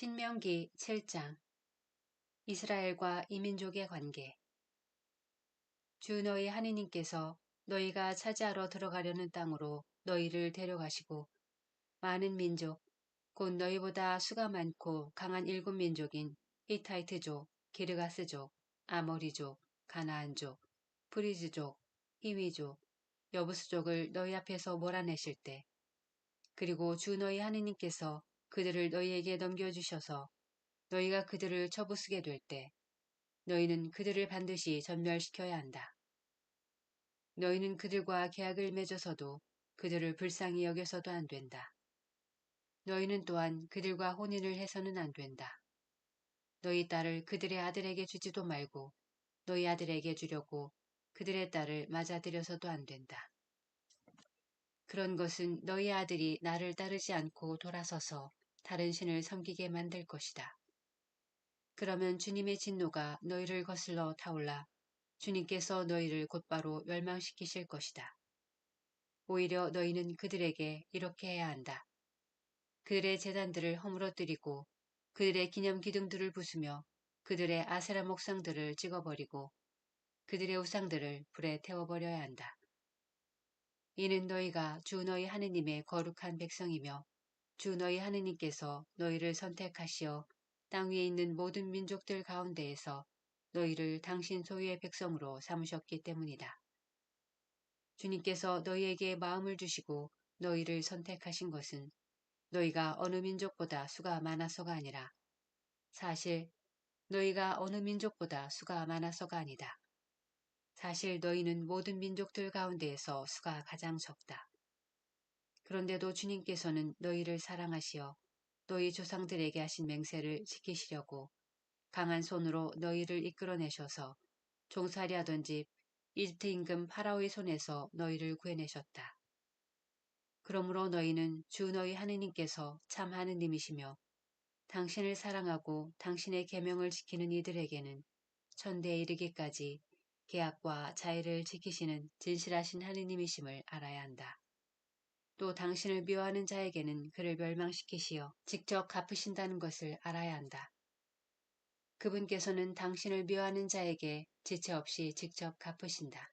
신명기 7장. 이스라엘과 이민족의 관계. 주 너희 하느님께서 너희가 차지하러 들어가려는 땅으로 너희를 데려가시고 많은 민족 곧 너희보다 수가 많고 강한 일곱 민족인 히타이트족, 기르가스족, 아모리족, 가나안족, 프리즈족, 히위족, 여부스족을 너희 앞에서 몰아내실 때 그리고 주 너희 하느님께서 그들을 너희에게 넘겨주셔서 너희가 그들을 처부수게 될 때 너희는 그들을 반드시 전멸시켜야 한다. 너희는 그들과 계약을 맺어서도 그들을 불쌍히 여겨서도 안 된다. 너희는 또한 그들과 혼인을 해서는 안 된다. 너희 딸을 그들의 아들에게 주지도 말고 너희 아들에게 주려고 그들의 딸을 맞아들여서도 안 된다. 그런 것은 너희 아들이 나를 따르지 않고 돌아서서 다른 신을 섬기게 만들 것이다. 그러면 주님의 진노가 너희를 거슬러 타올라 주님께서 너희를 곧바로 멸망시키실 것이다. 오히려 너희는 그들에게 이렇게 해야 한다. 그들의 재단들을 허물어뜨리고 그들의 기념 기둥들을 부수며 그들의 아세라 목상들을 찍어버리고 그들의 우상들을 불에 태워버려야 한다. 이는 너희가 주 너희 하느님의 거룩한 백성이며 주 너희 하느님께서 너희를 선택하시어 땅 위에 있는 모든 민족들 가운데에서 너희를 당신 소유의 백성으로 삼으셨기 때문이다. 주님께서 너희에게 마음을 주시고 너희를 선택하신 것은 너희가 어느 민족보다 수가 많아서가 아니라 사실 너희가 어느 민족보다 수가 많아서가 아니다. 사실 너희는 모든 민족들 가운데에서 수가 가장 적다. 그런데도 주님께서는 너희를 사랑하시어 너희 조상들에게 하신 맹세를 지키시려고 강한 손으로 너희를 이끌어내셔서 종살이 하던 집 이집트 임금 파라오의 손에서 너희를 구해내셨다. 그러므로 너희는 주 너희 하느님께서 참 하느님이시며 당신을 사랑하고 당신의 계명을 지키는 이들에게는 천대에 이르기까지 계약과 자애를 지키시는 진실하신 하느님이심을 알아야 한다. 또 당신을 미워하는 자에게는 그를 멸망시키시어 직접 갚으신다는 것을 알아야 한다. 그분께서는 당신을 미워하는 자에게 지체 없이 직접 갚으신다.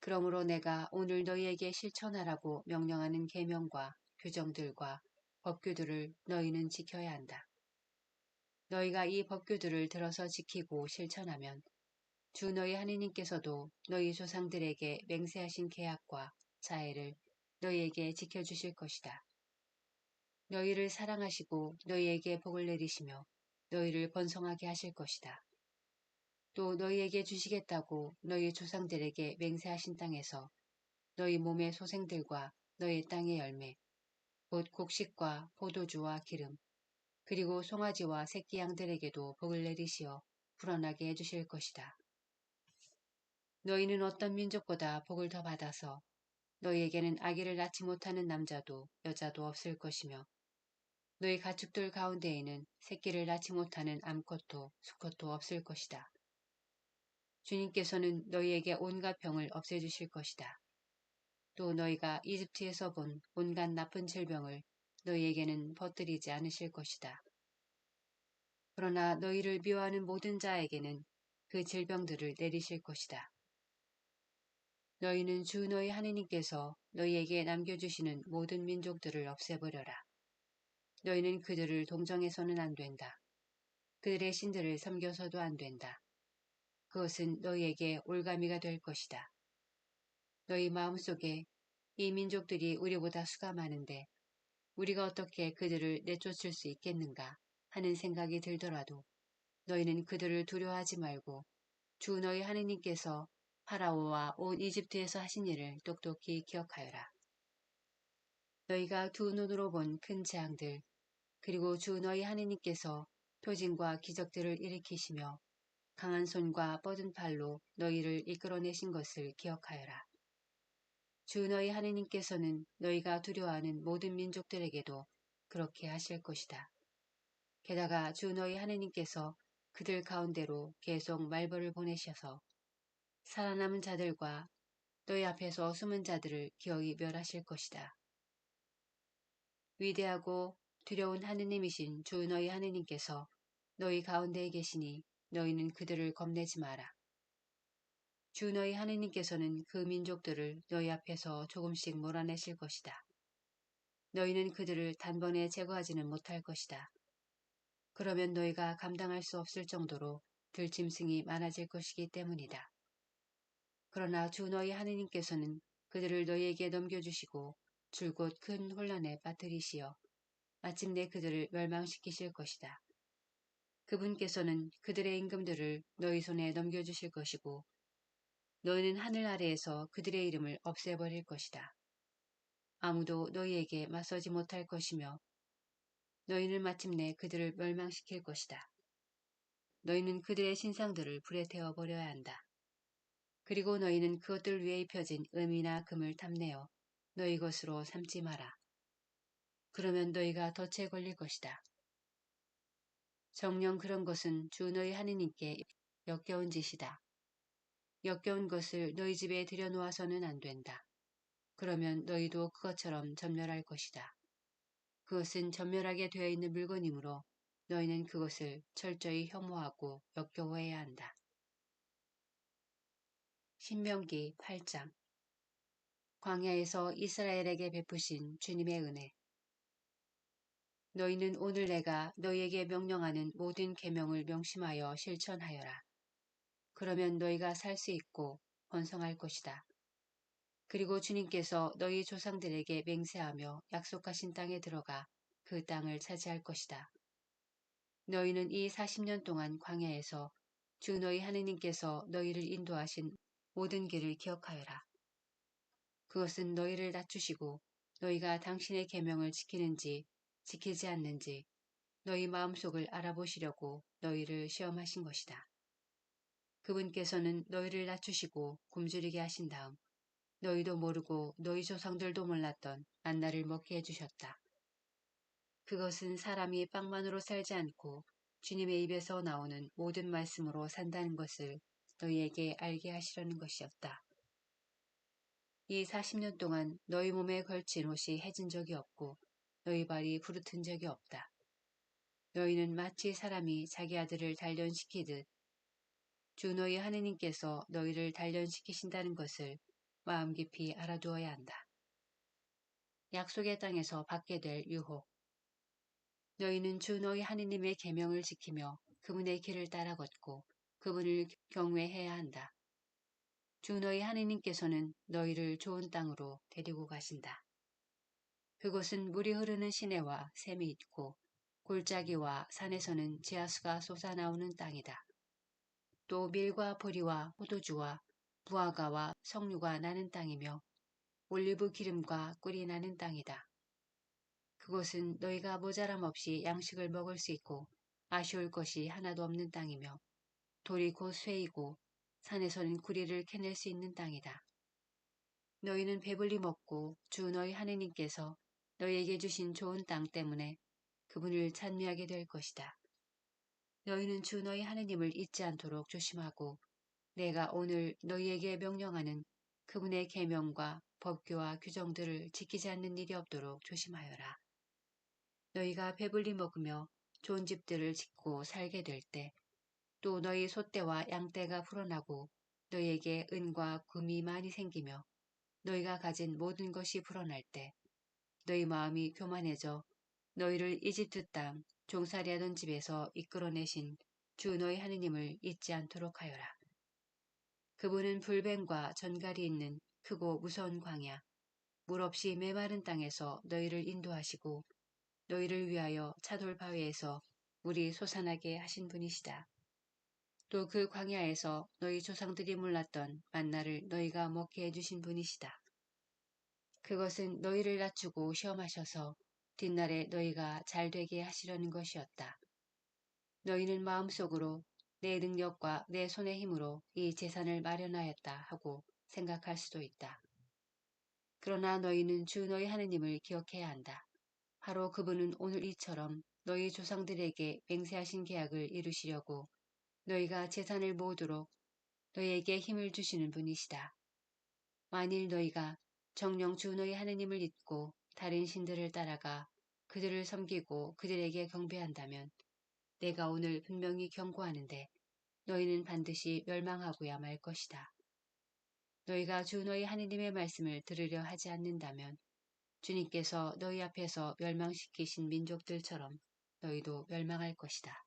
그러므로 내가 오늘 너희에게 실천하라고 명령하는 계명과 규정들과 법규들을 너희는 지켜야 한다. 너희가 이 법규들을 들어서 지키고 실천하면 주 너희 하느님께서도 너희 조상들에게 맹세하신 계약과 자애를 너희에게 지켜주실 것이다. 너희를 사랑하시고 너희에게 복을 내리시며 너희를 번성하게 하실 것이다. 또 너희에게 주시겠다고 너희 조상들에게 맹세하신 땅에서 너희 몸의 소생들과 너희 땅의 열매, 곧 곡식과 포도주와 기름, 그리고 송아지와 새끼 양들에게도 복을 내리시어 불어나게 해주실 것이다. 너희는 어떤 민족보다 복을 더 받아서 너희에게는 아기를 낳지 못하는 남자도 여자도 없을 것이며 너희 가축들 가운데에는 새끼를 낳지 못하는 암컷도 수컷도 없을 것이다. 주님께서는 너희에게 온갖 병을 없애주실 것이다. 또 너희가 이집트에서 본 온갖 나쁜 질병을 너희에게는 퍼뜨리지 않으실 것이다. 그러나 너희를 미워하는 모든 자에게는 그 질병들을 내리실 것이다. 너희는 주 너희 하느님께서 너희에게 남겨주시는 모든 민족들을 없애버려라. 너희는 그들을 동정해서는 안 된다. 그들의 신들을 섬겨서도 안 된다. 그것은 너희에게 올가미가 될 것이다. 너희 마음속에 이 민족들이 우리보다 수가 많은데 우리가 어떻게 그들을 내쫓을 수 있겠는가 하는 생각이 들더라도 너희는 그들을 두려워하지 말고 주 너희 하느님께서 파라오와 온 이집트에서 하신 일을 똑똑히 기억하여라. 너희가 두 눈으로 본 큰 재앙들 그리고 주 너희 하느님께서 표징과 기적들을 일으키시며 강한 손과 뻗은 팔로 너희를 이끌어내신 것을 기억하여라. 주 너희 하느님께서는 너희가 두려워하는 모든 민족들에게도 그렇게 하실 것이다. 게다가 주 너희 하느님께서 그들 가운데로 계속 말벌을 보내셔서 살아남은 자들과 너희 앞에서 숨은 자들을 기어이 멸하실 것이다. 위대하고 두려운 하느님이신 주 너희 하느님께서 너희 가운데에 계시니 너희는 그들을 겁내지 마라. 주 너희 하느님께서는 그 민족들을 너희 앞에서 조금씩 몰아내실 것이다. 너희는 그들을 단번에 제거하지는 못할 것이다. 그러면 너희가 감당할 수 없을 정도로 들짐승이 많아질 것이기 때문이다. 그러나 주 너희 하느님께서는 그들을 너희에게 넘겨주시고 줄곧 큰 혼란에 빠뜨리시어 마침내 그들을 멸망시키실 것이다. 그분께서는 그들의 임금들을 너희 손에 넘겨주실 것이고 너희는 하늘 아래에서 그들의 이름을 없애버릴 것이다. 아무도 너희에게 맞서지 못할 것이며 너희는 마침내 그들을 멸망시킬 것이다. 너희는 그들의 신상들을 불에 태워 버려야 한다. 그리고 너희는 그것들 위에 입혀진 음이나 금을 탐내어 너희 것으로 삼지 마라. 그러면 너희가 덫에 걸릴 것이다. 정령 그런 것은 주 너희 하느님께 역겨운 짓이다. 역겨운 것을 너희 집에 들여놓아서는 안 된다. 그러면 너희도 그것처럼 전멸할 것이다. 그것은 전멸하게 되어 있는 물건이므로 너희는 그것을 철저히 혐오하고 역겨워해야 한다. 신명기 8장 광야에서 이스라엘에게 베푸신 주님의 은혜 너희는 오늘 내가 너희에게 명령하는 모든 계명을 명심하여 실천하여라. 그러면 너희가 살 수 있고 번성할 것이다. 그리고 주님께서 너희 조상들에게 맹세하며 약속하신 땅에 들어가 그 땅을 차지할 것이다. 너희는 이 40년 동안 광야에서 주 너희 하느님께서 너희를 인도하신 모든 길을 기억하여라. 그것은 너희를 낮추시고 너희가 당신의 계명을 지키는지 지키지 않는지 너희 마음속을 알아보시려고 너희를 시험하신 것이다. 그분께서는 너희를 낮추시고 굶주리게 하신 다음 너희도 모르고 너희 조상들도 몰랐던 만나를 먹게 해주셨다. 그것은 사람이 빵만으로 살지 않고 주님의 입에서 나오는 모든 말씀으로 산다는 것을 너희에게 알게 하시려는 것이었다. 이 40년 동안 너희 몸에 걸친 옷이 해진 적이 없고 너희 발이 부르튼 적이 없다. 너희는 마치 사람이 자기 아들을 단련시키듯 주 너희 하느님께서 너희를 단련시키신다는 것을 마음 깊이 알아두어야 한다. 약속의 땅에서 받게 될 유혹. 너희는 주 너희 하느님의 계명을 지키며 그분의 길을 따라 걷고 그분을 경외해야 한다. 주 너희 하느님께서는 너희를 좋은 땅으로 데리고 가신다. 그곳은 물이 흐르는 시내와 샘이 있고 골짜기와 산에서는 지하수가 솟아나오는 땅이다. 또 밀과 보리와 포도주와 부화가와 석류가 나는 땅이며 올리브 기름과 꿀이 나는 땅이다. 그곳은 너희가 모자람 없이 양식을 먹을 수 있고 아쉬울 것이 하나도 없는 땅이며 돌이 곧 쇠이고 산에서는 구리를 캐낼 수 있는 땅이다. 너희는 배불리 먹고 주 너희 하느님께서 너희에게 주신 좋은 땅 때문에 그분을 찬미하게 될 것이다. 너희는 주 너희 하느님을 잊지 않도록 조심하고 내가 오늘 너희에게 명령하는 그분의 계명과 법규와 규정들을 지키지 않는 일이 없도록 조심하여라. 너희가 배불리 먹으며 좋은 집들을 짓고 살게 될 때, 또 너희 소떼와 양떼가 불어나고 너희에게 은과 금이 많이 생기며 너희가 가진 모든 것이 불어날 때, 너희 마음이 교만해져 너희를 이집트 땅 종살이하던 집에서 이끌어내신 주 너희 하느님을 잊지 않도록 하여라. 그분은 불뱀과 전갈이 있는 크고 무서운 광야, 물 없이 메마른 땅에서 너희를 인도하시고 너희를 위하여 차돌 바위에서 물이 솟아나게 하신 분이시다. 또 그 광야에서 너희 조상들이 몰랐던 만나를 너희가 먹게 해주신 분이시다. 그것은 너희를 낮추고 시험하셔서 뒷날에 너희가 잘 되게 하시려는 것이었다. 너희는 마음속으로 내 능력과 내 손의 힘으로 이 재산을 마련하였다 하고 생각할 수도 있다. 그러나 너희는 주 너희 하느님을 기억해야 한다. 바로 그분은 오늘 이처럼 너희 조상들에게 맹세하신 계약을 이루시려고 너희가 재산을 모으도록 너희에게 힘을 주시는 분이시다. 만일 너희가 정령 주 너희 하느님을 잊고 다른 신들을 따라가 그들을 섬기고 그들에게 경배한다면 내가 오늘 분명히 경고하는데 너희는 반드시 멸망하고야 말 것이다. 너희가 주 너희 하느님의 말씀을 들으려 하지 않는다면 주님께서 너희 앞에서 멸망시키신 민족들처럼 너희도 멸망할 것이다.